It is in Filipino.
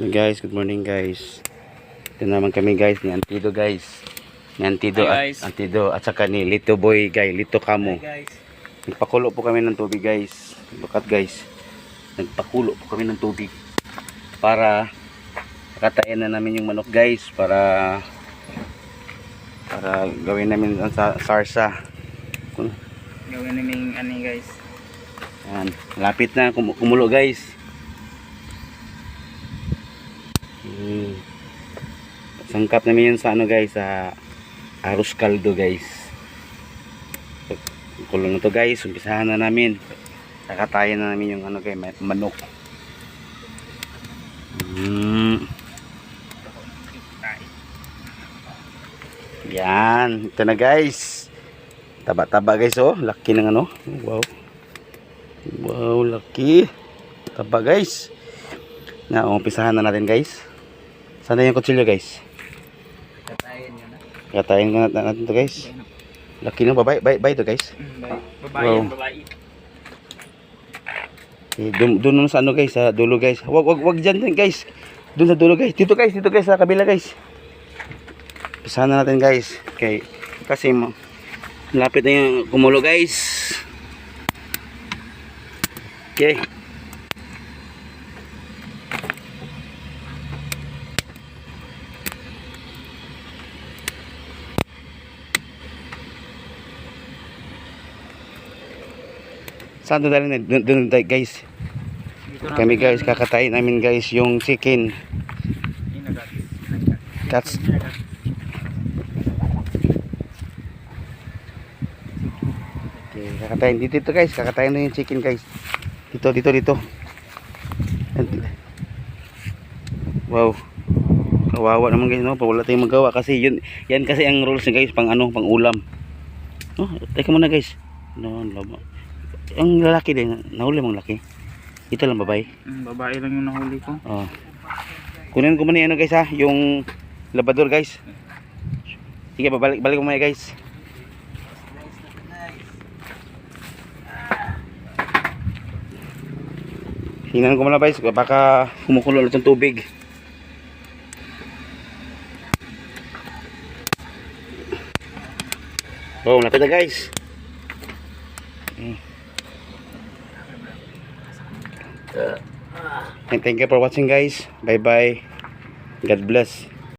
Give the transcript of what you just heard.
Hello guys, good morning guys. Ito naman kami guys ni Antido guys. Ni Antido Hi, at guys. Antido at saka ni Lito Boy guys, Lito Kamo. guys. Nagpakulo po kami ng tubig guys. Look at guys. Nagpakulo po kami ng tubig para katayin na namin yung manok guys para para gawin namin ang sa sarsa. Gawin namin ano yun, guys. Yan, lapit na kum- kumulo guys. Sangkap namin yun sa ano guys, sa arroz caldo guys. Kulong na to guys, umpisahan na namin. Kakatayan na namin yung ano guys, ma- manok. Hmm. Yan, ito na guys. Taba-taba guys oh, laki ng ano. Wow. Wow, laki. Taba guys. Na, umpisahan na natin guys. Sana yung kutsilyo guys. Katayin ko na natin to guys. Laki ng babae, babae, babae to guys. Babae Wow. yan, babae. Eh, Doon doon naman sa ano guys, sa dulo guys. Wag wag wag diyan din guys. Doon sa dulo guys. Dito guys, dito guys sa kabila guys. Umpisahan na natin guys. Okay. Kasi ma- malapit na yung kumulo guys. Okay. Saan doon dalhin? Doon, tayo, guys. Na Kami guys, kakatayin namin guys yung chicken. Cats. Okay, kakatayin dito, dito guys. Kakatayin na yung chicken guys. Dito, dito, dito. Wow. Kawawa naman guys, no? Wala tayong magawa kasi yun, yan kasi ang rules guys, pang ano, pang ulam. Oh, teka muna guys. No, labo. Ang lalaki din, nahuli mong laki. Ito lang babae. Mm, babae lang yung nahuli ko. Oh. Kunin ko muna ano guys ha, yung labador guys. Sige, babalik balik ko muna guys. Tingnan ko muna guys, baka kumukulo ulit yung tubig. Oh, lapit na guys. And thank you for watching guys. Bye bye. God bless.